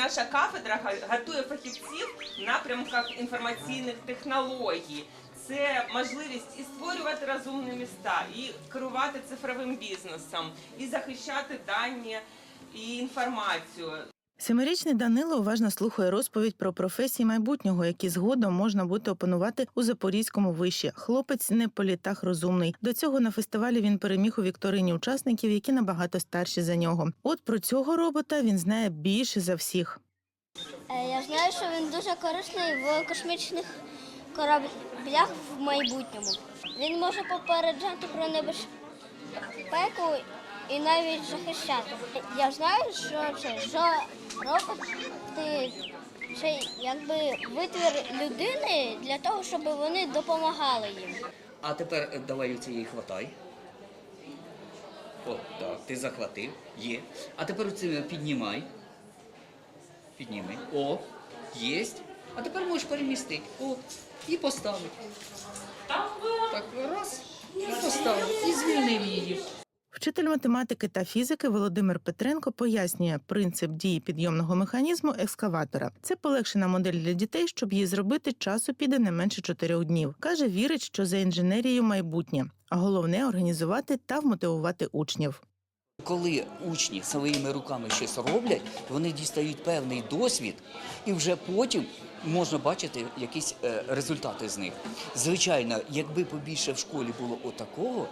наша кафедра готує фахівців в напрямках інформаційних технологій. Це можливість і створювати розумні міста, і керувати цифровим бізнесом, і захищати дані і інформацію. Семирічний Данило уважно слухає розповідь про професії майбутнього, які згодом можна буде опанувати у Запорізькому виші. Хлопець не по літах розумний. До цього на фестивалі він переміг у вікторині учасників, які набагато старші за нього. От про цього робота він знає більше за всіх. Е, Я знаю, що він дуже корисний в космічних кораблях в майбутньому. Він може попереджати про небезпеку і навіть захищати. Я знаю, що це що роботи це якби витвір людини для того, щоб вони допомагали їм. А тепер е, давай оце її хватай. От так, ти захватив, є. А тепер оце піднімай. Підніми. О, єсть. А тепер можеш перемістити. О, і поставити. Так, раз. І поставив. І звільнив її. Вчитель математики та фізики Володимир Петренко пояснює принцип дії підйомного механізму екскаватора. Це полегшена модель для дітей, щоб її зробити, часу піде не менше чотирьох днів. каже, вірить, що за інженерією майбутнє, а головне організувати та вмотивувати учнів. Коли учні своїми руками щось роблять, вони дістають певний досвід, і вже потім можна бачити якісь е, результати з них. Звичайно, якби побільше в школі було отакого.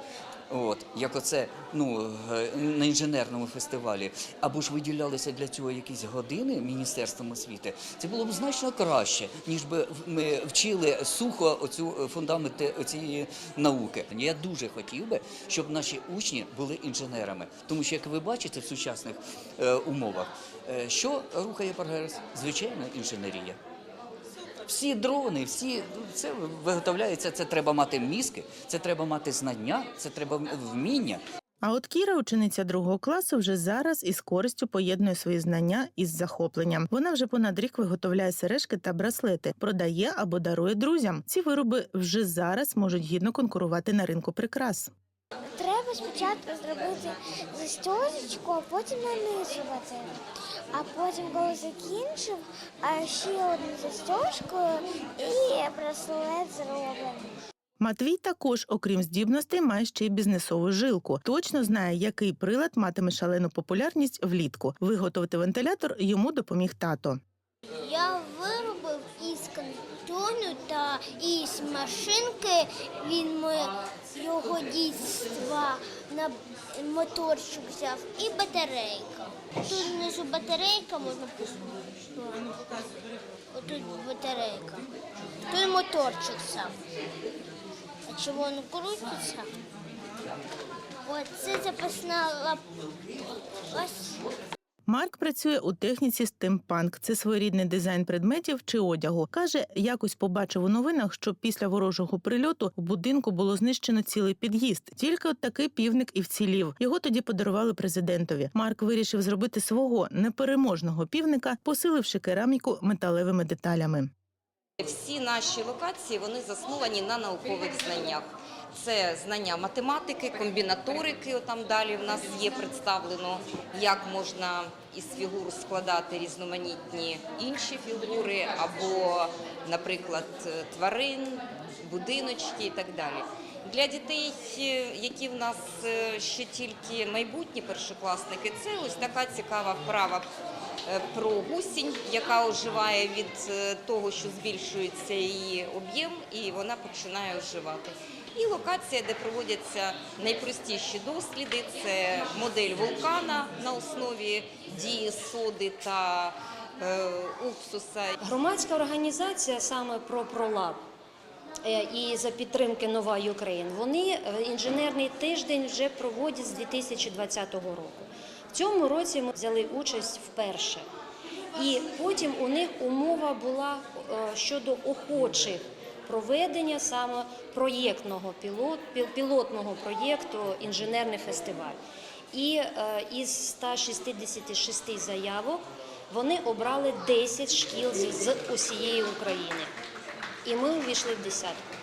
От, як оце ну, е, на інженерному фестивалі, або ж виділялися для цього якісь години Міністерством освіти, це було б значно краще, ніж би ми вчили сухо оцю е, фундаменти цієї науки. Я дуже хотів би, щоб наші учні були інженерами, тому що, як ви бачите, в сучасних е, умовах, е, що рухає прогрес? Звичайно, інженерія. Всі дрони, всі ну, це виготовляється. Це треба мати мізки, це треба мати знання, це треба вміння. А от Кіра, учениця другого класу, вже зараз із користю поєднує свої знання із захопленням. Вона вже понад рік виготовляє сережки та браслети, продає або дарує друзям. Ці вироби вже зараз можуть гідно конкурувати на ринку прикрас. Треба спочатку зробити застосочку, а потім нанизувати. А потім, коли закінчив, ще одну застежку і браслет зроблений. Матвій також, окрім здібностей, має ще й бізнесову жилку. Точно знає, який прилад матиме шалену популярність влітку. Виготовити вентилятор йому допоміг тато. Я виробив із кантону та із машинки. Він його дійства на моторчик взяв і батарейка. Тут внизу батарейка можна послухати. Отут батарейка. Тут моторчик сам. А чого воно крутиться? Оце запасна лап. Ось. Марк працює у техніці стимпанк. Це своєрідний дизайн предметів чи одягу. Каже, якось побачив у новинах, що після ворожого прильоту в будинку було знищено цілий під'їзд. Тільки от такий півник і вцілів. Його тоді подарували президентові. Марк вирішив зробити свого непереможного півника, посиливши кераміку металевими деталями. Всі наші локації вони засновані на наукових знаннях. Це знання математики, комбінаторики. Там далі в нас є представлено, як можна із фігур складати різноманітні інші фігури, або, наприклад, тварин, будиночки і так далі. Для дітей, які в нас е, ще тільки майбутні першокласники, це ось така цікава вправа про гусінь, яка оживає від е, того, що збільшується її об'єм, і вона починає оживати. І локація, де проводяться найпростіші досліди, це модель вулкана на основі дії соди та е, уксуса. Громадська організація саме про пролаб е, і за підтримки Нова Україн. Вони е, інженерний тиждень вже проводять з 2020 року. В цьому році ми взяли участь вперше. І потім у них умова була е, щодо охочих проведення саме проєктного пілот, пілотного проєкту інженерний фестиваль. І е, із 166 заявок вони обрали 10 шкіл з усієї України. І ми увійшли в десятку.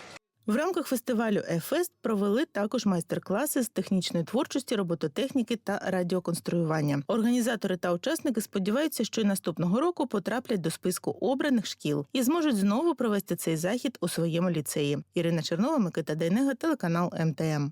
В рамках фестивалю «Ефест» провели також майстер-класи з технічної творчості, робототехніки та радіоконструювання. Організатори та учасники сподіваються, що й наступного року потраплять до списку обраних шкіл і зможуть знову провести цей захід у своєму ліцеї. Ірина Чернова, Микита Дейнега, телеканал МТМ.